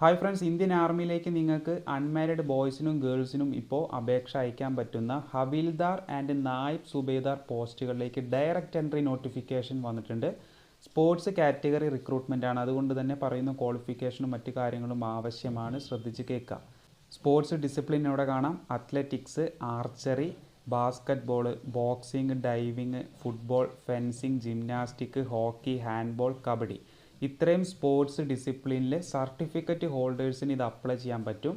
Hi friends Indian ആർമിയിലേക്ക് നിങ്ങൾക്ക് unmarried ബോയ്സിനും ഗേൾസിനും ഇപ്പോൾ അപേക്ഷ അയക്കാൻ പറ്റുന്ന ഹവിൽദാർ ആൻഡ് നായിബ് സുബേദാർ പോസ്റ്റുകളിലേക്ക് ഡയറക്റ്റ് എൻട്രി നോട്ടിഫിക്കേഷൻ വന്നിട്ടുണ്ട്. സ്പോർട്സ് കാറ്റഗറി റിക്രൂട്ട്മെന്റ് ആണ്. അതുകൊണ്ട് തന്നെ പറയുന്ന ക്വാളിഫിക്കേഷനും മറ്റു കാര്യങ്ങളും ആവശ്യമാണ്. ശ്രദ്ധിച്ച് കേൾക്കുക. സ്പോർട്സ് ഡിസിപ്ലിൻ ഇവിടെ കാണാം. Athletics archery basketball boxing diving football fencing gymnastic hockey handball kabaddi ഇത്രയും സ്പോർട്സ് ഡിസിപ്ലിനിലെ സർട്ടിഫിക്കറ്റ് ഹോൾഡേഴ്സിന് ഇത് അപ്ലൈ ചെയ്യാൻ പറ്റും.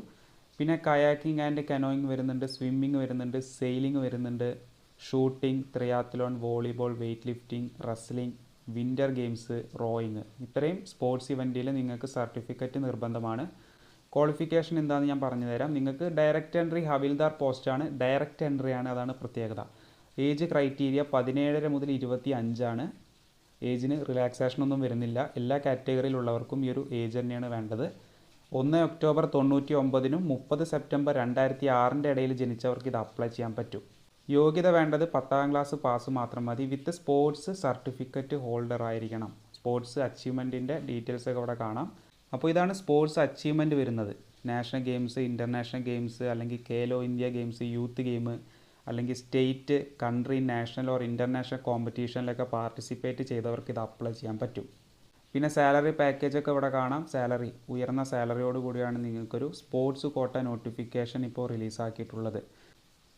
പിന്നെ കയാക്കിംഗ് ആൻഡ് കനോയിങ് വരുന്നുണ്ട് സ്വിമ്മിങ് വരുന്നുണ്ട് സെയിലിംഗ് വരുന്നുണ്ട് shooting triathlon volleyball weight lifting wrestling winter games rowing ഇത്രയും സ്പോർട്സ് ഇവന്റിൽ നിങ്ങൾക്ക് സർട്ടിഫിക്കറ്റ് നിർബന്ധമാണ്. ക്വാളിഫിക്കേഷൻ എന്താണെന്ന് ഞാൻ പറഞ്ഞു തരാം നിങ്ങൾക്ക് ഡയറക്റ്റ് എൻട്രി ഹവിൽദാർ പോസ്റ്റാണ് ഡയറക്റ്റ് എൻട്രി ആണ് അതാണ് പ്രത്യേകത. ഏജ് ക്രൈറ്റീരിയ പതിനേഴര മുതൽ ഇരുപത്തി അഞ്ചാണ് ഏജിന് റിലാക്സേഷൻ ഒന്നും വരുന്നില്ല. എല്ലാ കാറ്റഗറിയിലുള്ളവർക്കും ഈ ഒരു ഏജ് തന്നെയാണ് വേണ്ടത്. ഒന്ന് ഒക്ടോബർ തൊണ്ണൂറ്റി ഒമ്പതിനും മുപ്പത് സെപ്റ്റംബർ രണ്ടായിരത്തി ആറിന്റെ ഇടയിൽ ജനിച്ചവർക്ക് ഇത് അപ്ലൈ ചെയ്യാൻ പറ്റും. യോഗ്യത വേണ്ടത് പത്താം ക്ലാസ് പാസ് മാത്രം മതി. വിത്ത് സ്പോർട്സ് സർട്ടിഫിക്കറ്റ് ഹോൾഡർ ആയിരിക്കണം. സ്പോർട്സ് അച്ചീവ്മെന്റിന്റെ ഡീറ്റെയിൽസ് ഒക്കെ ഇവിടെ കാണാം. അപ്പോൾ ഇതാണ് സ്പോർട്സ് അച്ചീവ്മെന്റ് വരുന്നത്. നാഷണൽ ഗെയിംസ് ഇന്റർനാഷണൽ ഗെയിംസ് അല്ലെങ്കിൽ Khelo India games youth game അല്ലെങ്കിൽ state country national or international കോമ്പറ്റീഷനിലൊക്കെ participate ചെയ്തവർക്ക് ഇത് അപ്ലൈ ചെയ്യാൻ പറ്റും. പിന്നെ സാലറി പാക്കേജ് ഒക്കെ ഇവിടെ കാണാം. സാലറി ഉയർന്ന സാലറിയോട് കൂടിയാണ് നിങ്ങൾക്കൊരു സ്പോർട്സ് കോട്ട നോട്ടിഫിക്കേഷൻ ഇപ്പോൾ റിലീസാക്കിയിട്ടുള്ളത്.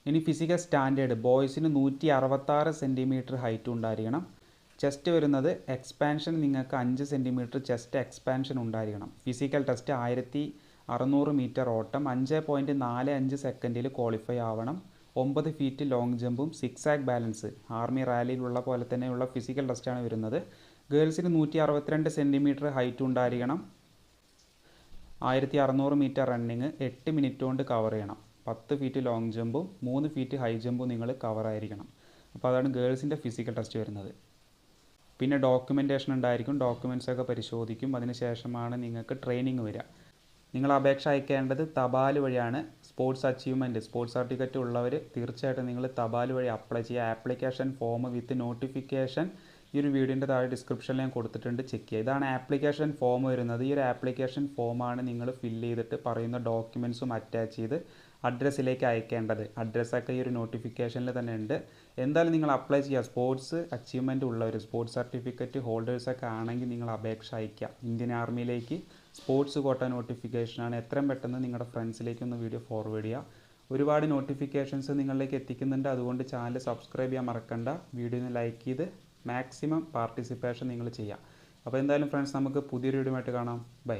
ഇനി ഫിസിക്കൽ സ്റ്റാൻഡേർഡ് ബോയ്സിന് നൂറ്റി അറുപത്താറ് സെന്റിമീറ്റർ ഹൈറ്റ് ഉണ്ടായിരിക്കണം. ചെസ്റ്റ് വരുന്നത് എക്സ്പാൻഷൻ നിങ്ങൾക്ക് അഞ്ച് സെന്റിമീറ്റർ ചെസ്റ്റ് എക്സ്പാൻഷൻ ഉണ്ടായിരിക്കണം. ഫിസിക്കൽ ടെസ്റ്റ് ആയിരത്തി അറുന്നൂറ് മീറ്റർ ഓട്ടം അഞ്ച് പോയിന്റ് നാല് അഞ്ച് സെക്കൻഡിൽ ക്വാളിഫൈ ആവണം. ഒമ്പത് ഫീറ്റ് ലോങ് ജമ്പും സിക്സ് ആക്ക് ബാലൻസ് ആർമി റാലിയിലുള്ള പോലെ തന്നെയുള്ള ഫിസിക്കൽ ടെസ്റ്റാണ് വരുന്നത്. ഗേൾസിന് നൂറ്റി അറുപത്തിരണ്ട് സെന്റിമീറ്റർ ഹൈറ്റ് ഉണ്ടായിരിക്കണം. ആയിരത്തി അറുന്നൂറ് മീറ്റർ റണ്ണിങ് എട്ട് മിനിറ്റ് കൊണ്ട് കവർ ചെയ്യണം. പത്ത് ഫീറ്റ് ലോങ് ജമ്പും മൂന്ന് ഫീറ്റ് ഹൈ ജമ്പും നിങ്ങൾ കവർ ആയിരിക്കണം. അപ്പോൾ അതാണ് ഗേൾസിന്റെ ഫിസിക്കൽ ടെസ്റ്റ് വരുന്നത്. പിന്നെ ഡോക്യുമെന്റേഷൻ ഉണ്ടായിരിക്കും. ഡോക്യുമെന്റ്സ് ഒക്കെ പരിശോധിക്കും. അതിനുശേഷമാണ് നിങ്ങൾക്ക് ട്രെയിനിങ് വരിക. നിങ്ങൾ അപേക്ഷ അയക്കേണ്ടത് തപാൽ വഴിയാണ്. സ്പോർട്സ് അച്ചീവ്മെന്റ് സ്പോർട്സ് സർട്ടിഫിക്കറ്റ് ഉള്ളവർ തീർച്ചയായിട്ടും നിങ്ങൾ തപാൽ വഴി അപ്ലൈ ചെയ്യുക. ആപ്ലിക്കേഷൻ ഫോം വിത്ത് നോട്ടിഫിക്കേഷൻ ഈ ഒരു വീഡിയോന്റെ താഴെ ഡിസ്ക്രിപ്ഷനിൽ ഞാൻ കൊടുത്തിട്ടുണ്ട്. ചെക്ക് ചെയ്യുക. ഇതാണ് ആപ്ലിക്കേഷൻ ഫോം വരുന്നത്. ഈ ഒരു ആപ്ലിക്കേഷൻ ഫോമാണ് നിങ്ങൾ ഫില്ല് ചെയ്തിട്ട് പറയുന്ന ഡോക്യുമെൻസും അറ്റാച്ച് ചെയ്ത് അഡ്രസ്സിലേക്ക് അയക്കേണ്ടത്. അഡ്രസ്സൊക്കെ ഈ ഒരു നോട്ടിഫിക്കേഷനിൽ തന്നെ ഉണ്ട്. എന്തായാലും നിങ്ങൾ അപ്ലൈ ചെയ്യുക. സ്പോർട്സ് അച്ചീവ്മെന്റ് ഉള്ളവർ സ്പോർട്സ് സർട്ടിഫിക്കറ്റ് ഹോൾഡേഴ്സൊക്കെ ആണെങ്കിൽ നിങ്ങൾ അപേക്ഷ അയക്കുക ഇന്ത്യൻ ആർമിയിലേക്ക് സ്പോർട്സ് കോട്ട നോട്ടിഫിക്കേഷനാണ് എത്രയും പെട്ടെന്ന് നിങ്ങളുടെ ഫ്രണ്ട്സിലേക്കൊന്ന് വീഡിയോ ഫോർവേഡ് ചെയ്യുക. ഒരുപാട് നോട്ടിഫിക്കേഷൻസ് നിങ്ങളിലേക്ക് എത്തിക്കുന്നുണ്ട്. അതുകൊണ്ട് ചാനൽ സബ്സ്ക്രൈബ് ചെയ്യാൻ മറക്കണ്ട. വീഡിയോ ലൈക്ക് ചെയ്ത് മാക്സിമം പാർട്ടിസിപ്പേഷൻ നിങ്ങൾ ചെയ്യുക അപ്പോൾ എന്തായാലും ഫ്രണ്ട്സ് നമുക്ക് പുതിയൊരു വീഡിയോ ആയിട്ട് കാണാം. ബൈ